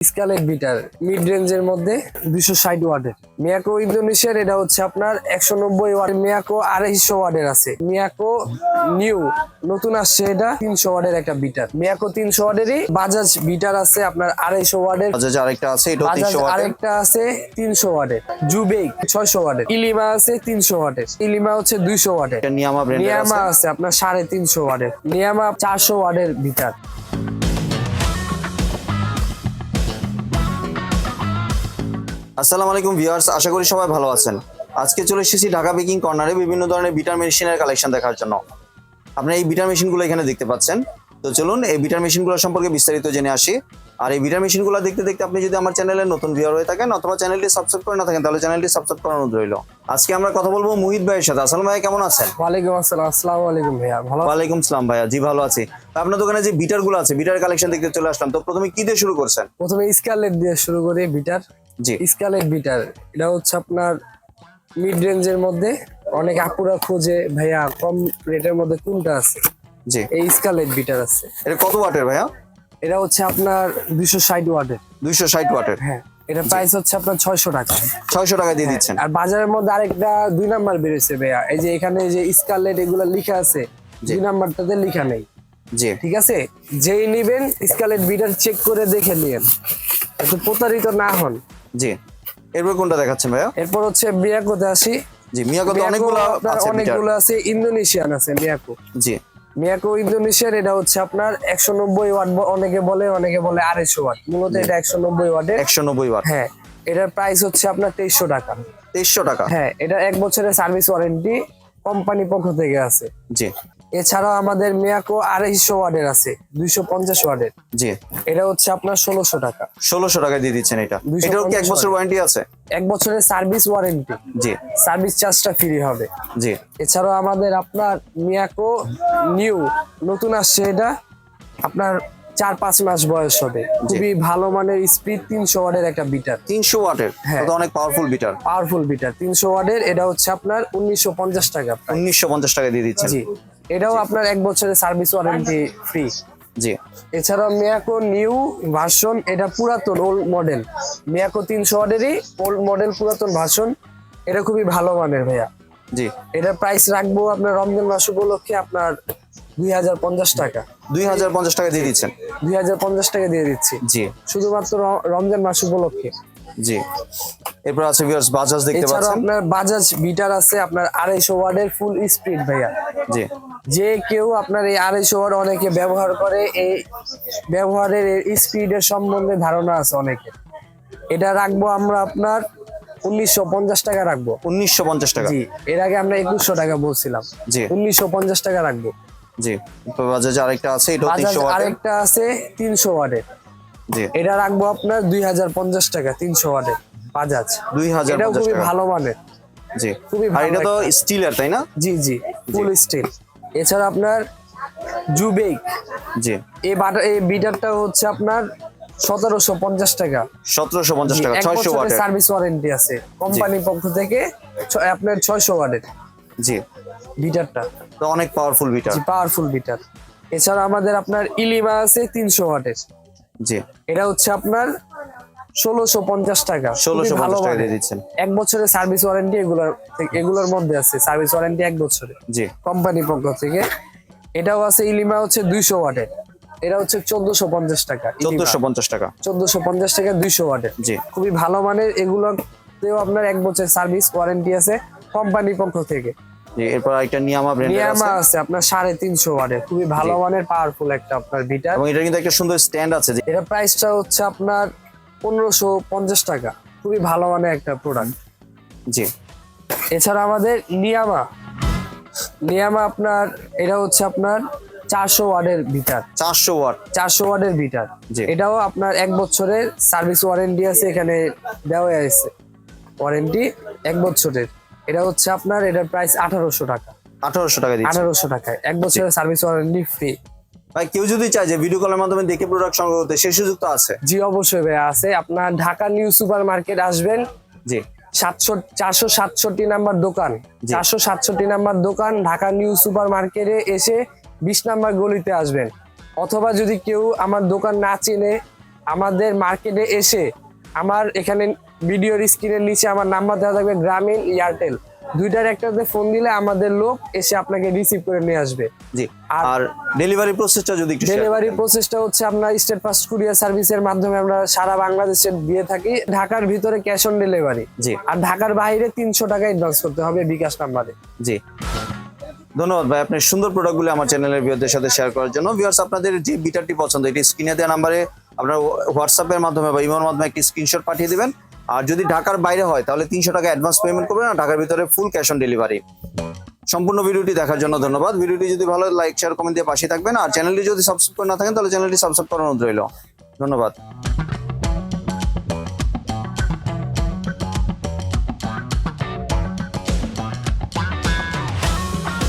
স্কালেট bitter mid রেঞ্জের মধ্যে দুইশো ষাট ওয়ার্ডের মিয়াকো ইন্দোনেশিয়ার এটা হচ্ছে আপনার একশো নব্বই ওয়ার্ড মিয়াকো আড়াইশো ওয়ার্ডের আছে। মিয়াকো নিউ নতুন আসছে এটা তিনশো ওয়ার্ডের একটা বিটার মিয়াকো তিনশো ওয়ার্ডেরই বাজাজ বিটার আছে আপনার আড়াইশো ওয়ার্ডের বাজাজ আরেকটা আছে এটা বাজাজ আরেকটা আছে তিনশো ওয়ার্ডের জুবেক ছয়শো ওয়ার্ডের ইলিমা আছে তিনশো ওয়ার্ডের ইলিমা হচ্ছে দুইশো ওয়ার্ডের এটা নিয়ামা নিয়ামা আছে। আপনার সাড়ে তিনশো ওয়ার্ডের নিয়ামা চারশো ওয়ার্ডের ভিতর আসসালামু আলাইকুম ভিউয়ার্স আশা করি সবাই ভালো আছেন। আজকে চলে এসেছি ঢাকা বেকিং কর্নারে বিভিন্ন ধরনের বিটার মেশিনের কালেকশন দেখার জন্য। আপনারা এই বিটার মেশিনগুলো এখানে দেখতে পাচ্ছেন। তো চলুন এই বিটার মেশিনগুলো সম্পর্কে বিস্তারিত জেনে আসি। আর এই বিটার মেশিনগুলো দেখতে দেখতে আপনি যদি আমার চ্যানেলে নতুন ভিউয়ার হয়ে থাকেন অথবা চ্যানেলটি সাবস্ক্রাইব করে না থাকেন তাহলে চ্যানেলটি সাবস্ক্রাইব করানো রইল। আজকে আমরা কথা বলব মুহিত ভাইয়ের সাথে। আসসালাম ভাই কেমন আছেন? ওয়ালাইকুম আসসালাম। আসসালামু আলাইকুম ভাইয়া। ভালো ওয়ালাইকুম সালাম ভাইয়া। জি ভালো আছি। আপনার দোকানে যে বিটারগুলো আছে বিটার কালেকশন দেখতে চলে আসলাম। তো প্রথমে কি দিয়ে শুরু করছেন? প্রথমে স্কালেট দিয়ে শুরু করি বিটার। জি। স্কালেট বিটার এটা হচ্ছে আপনার মিড রেঞ্জের মধ্যে। অনেক আপুরা খোঁজে ভাইয়া কম রেটের মধ্যে কোনটা আছে? জি। এই স্কালেট বিটার আছে। এটা কত ওয়াটের ভাইয়া? এটা হচ্ছে আপনার দুইশো ষাট ওয়াটের। দুইশো ষাট ওয়াটের। হ্যাঁ এটা প্রাইস হচ্ছে আপনার ছয়শো টাকা। ছয়শো টাকা দিয়ে দিচ্ছেন। আর বাজারের মধ্যে আরেকটা দুই নাম্বার বেরোছে ভাইয়া। এই যে এখানে যে স্কারলেট এগুলো লেখা আছে। দুই নাম্বারটাতে লেখা নেই। জি। ঠিক আছে? যেই নিবেন স্কারলেট বিটার চেক করে দেখে নিয়েন। প্রতারিত না হন। জি। এরপর কোনটা দেখাচ্ছেন ভাইয়া? এরপর হচ্ছে মিয়াকোতে আসি। জি মিয়াকো তো অনেকগুলো আছে অনেকগুলো আছে ইন্দোনেশিয়ান আছে মিয়াকো। জি। মিয়াকো ইন্দোনেশিয়ার এটা হচ্ছে আপনার একশো নব্বই ওয়াট অনেকে বলে অনেকে বলে আড়াইশো ওয়াট। মূলত এটা একশো নব্বই ওয়াটের একশো নব্বই ওয়াট। হ্যাঁ এটার প্রাইস হচ্ছে আপনার তেইশশো টাকা। তেইশশো টাকা। হ্যাঁ এটা এক বছরের সার্ভিস ওয়ারেন্টি কোম্পানি পক্ষ থেকে আছে। জি। এছাড়াও আমাদের মিয়াকো আড়াইশো ওয়ার্ডের আছে দুইশো পঞ্চাশ ওয়ার্ডের। জি। এটা হচ্ছে আপনার ষোলোশো টাকা। ষোলোশো টাকা দিয়ে দিচ্ছেন এটা। 250 এটাও কি এক বছর ওয়ারেন্টি আছে? এক বছরের সার্ভিস ওয়ারেন্টি জি। সার্ভিস চার্জটা ফ্রি হবে। জি। এছাড়াও আমাদের আপনার মিয়াকো নিউ নতুন আসছে এটা। আপনার চার পাঁচ মাস বয়স হবে। খুবই ভালো মানের স্পিড তিনশো ওয়ার্ডের একটা বিটার তিনশো ওয়াটের হ্যাঁ। অনেক পাওয়ারফুল বিটার পাওয়ারফুল বিটার তিনশো ওয়ার্ডের এটা হচ্ছে আপনার উনিশশো পঞ্চাশ টাকা উনিশশো পঞ্চাশ টাকা দিয়ে দিচ্ছে জি। এটাও আপনার এক বছরের সার্ভিস ওয়ারেন্টি ফ্রি জি। এছাড়াও মিয়াকো নিউ ভার্সন এটা পুরাতন ওল্ড মডেল মিয়াকো তিনশো ওয়ার্ডেরই ওল্ড মডেল পুরাতন ভার্সন এটা খুবই ভালো মানের ভাইয়া। জি। এটার প্রাইস রাখব আপনার রমজান মাস উপলক্ষে আপনার দুই হাজার পঞ্চাশ টাকা। দুই হাজার পঞ্চাশ টাকা দিয়ে দিচ্ছেন। দুই হাজার পঞ্চাশ টাকা দিয়ে দিচ্ছি। জি। শুধুমাত্র রমজান মাস উপলক্ষে। জি। এরপর আছে ভিউয়ার্স বাজাজ দেখতে পাচ্ছেন। আপনার বাজাজ বিটার আছে আপনার আড়াইশো ওয়ার্ডের ফুল স্পিড ভাইয়া। জি। যে কেউ আপনার এই আড়াইশো ওয়ার্ড অনেকে ব্যবহার করে এই ব্যবহারের স্পিডের সম্বন্ধে ধারণা আছে অনেকের। এটা রাখব আমরা আপনার উনিশশো পঞ্চাশ টাকা রাখব। উনিশশো পঞ্চাশ টাকা। জি এর আগে আমরা একুশশো টাকা বলছিলাম। জি। উনিশশো পঞ্চাশ টাকা রাখব। জি বাজাজ আরেকটা আছে বাজাজ তিনশো আরেকটা আছে তিনশো ওয়ার্ডের জি। এটা রাখব আপনার দুই হাজার পঞ্চাশ টাকা তিনশো ওয়ার্ডের বাজাজ। দুই হাজার এটাও খুবই ভালো মানের। জি খুবই আর ভালো এটা তো স্টিলের তাই না? জি জি। Full steel. এছাড়া আপনার জুবেক। জি। এই বাটার এই বিটারটা হচ্ছে আপনার সতেরোশো পঞ্চাশ টাকা। সতেরোশো পঞ্চাশ টাকা ছয়শো ওয়াটের। সার্ভিস ওয়ারেন্টি আছে। কোম্পানির পক্ষ থেকে আপনার ছয়শো ওয়াটের জি। বিটারটা। তো অনেক পাওয়ারফুল বিটার। Powerful bitter. এছাড়া আমাদের আপনার ইলিমা আছে তিনশো ওয়াটের। জি। এটা হচ্ছে আপনার ষোলোশো পঞ্চাশ টাকা। ষোলোশো ভালো। দিয়ে দিচ্ছেন। এক বছরের সার্ভিস ওয়ারেন্টি এগুলোর এগুলোর মধ্যে আছে সার্ভিস ওয়ারেন্টি এক বছরের। জি। কোম্পানি পক্ষ থেকে। এটাও আছে ইলিমা হচ্ছে দুইশো ওয়াটের। এটা হচ্ছে চোদ্দশো পঞ্চাশ টাকা চোদ্দশো পঞ্চাশ টাকা। চোদ্দশো পঞ্চাশ টাকা দুইশো ওয়াটের। জি। খুবই ভালো মানের। এগুলোতেও আপনার এক বছর সার্ভিস ওয়ারেন্টি আছে কোম্পানি পক্ষ থেকে। এরপর একটা নিয়ামা ব্র্যান্ডের নিয়ামা আছে। আপনার সাড়ে তিনশো ওয়াটের। খুবই ভালো মানের পাওয়ারফুল একটা আপনার এবং এটা কিন্তু একটা সুন্দর স্ট্যান্ড আছে এটা প্রাইসটা হচ্ছে আপনার পনেরোশো পঞ্চাশ টাকা। খুবই ভালো মানে একটা প্রোডাক্ট জি। এছাড়া আমাদের নিয়ামা নিয়ামা আপনার এটা হচ্ছে আপনার চারশো ওয়ার্ডের বিটার চারশো ওয়াট। চারশো ওয়ার্ডের বিটার। এটাও আপনার এক বছরের সার্ভিস ওয়ারেন্টি আছে এখানে দেওয়া আছে ওয়ারেন্টি এক বছরের। এটা হচ্ছে আপনার এটার প্রাইস আঠারোশো টাকা। আঠারোশো টাকা আঠারোশো টাকায়। এক বছরের সার্ভিস ওয়ারেন্টি ফ্রি ভাই কেউ যদি চায় যে ভিডিও কলের মাধ্যমে দেখে প্রোডাক্ট সংগ্রহ করতে সেই সুযোগ তো আছে। জি অবশ্যই ভাইয়া আছে। আপনার ঢাকা নিউ সুপার মার্কেট আসবেন। জি। সাতশো চারশো সাতষট্টি নাম্বার দোকান। চারশো সাতষট্টি নাম্বার দোকান ঢাকা নিউ সুপার মার্কেটে এসে বিশ নাম্বার গলিতে আসবেন। অথবা যদি কেউ আমার দোকান না চেনে আমাদের মার্কেটে এসে আমার এখানে ভিডিওর স্ক্রিনের নিচে আমার নাম্বার দেওয়া থাকবে গ্রামীণ এয়ারটেল। দুইটার একটাতে ফোন দিলে আমাদের লোক এসে আপনাকে রিসিভ করে নিয়ে আসবে। জি আর- ডেলিভারি প্রসেসটা যদি একটু ডেলিভারি প্রসেসটা হচ্ছে আমরা স্টেট ফাস্ট কুরিয়ার সার্ভিসের মাধ্যমে আমরা সারা বাংলাদেশে দিয়ে থাকি ঢাকার ভিতরে ক্যাশ অন ডেলিভারি জি। আর ঢাকার বাইরে তিনশো টাকা অ্যাডভান্স করতে হবে বিকাশ নাম্বারে। জি। ধন্যবাদ ভাই আপনার সুন্দর প্রোডাক্টগুলো আমার চ্যানেলের ভিউয়ারদের সাথে শেয়ার করার জন্য। ভিউয়ার্স আপনাদের যে বিটারটি পছন্দ এটি স্ক্রিনে দেওয়া নাম্বারে আপনার হোয়াটসঅ্যাপের মাধ্যমে বা ইমোর মাধ্যমে একটি স্ক্রিনশট পাঠিয়ে দেবেন। আর যদি ঢাকার বাইরে হয়, তাহলে তিনশো টাকা অ্যাডভান্স পেমেন্ট করবেন আর ঢাকার ভিতরে ফুল ক্যাশ অন ডেলিভারি সম্পূর্ণ ভিডিওটি দেখার জন্য ধন্যবাদ। ভিডিওটি যদি ভালো লাইক শেয়ার কমেন্ট দিয়ে পাশে থাকবেন। আর চ্যানেলটি যদি সাবস্ক্রাইব করে না থাকেন, তাহলে চ্যানেলটি সাবস্ক্রাইব অনুরোধ রইল। ধন্যবাদ।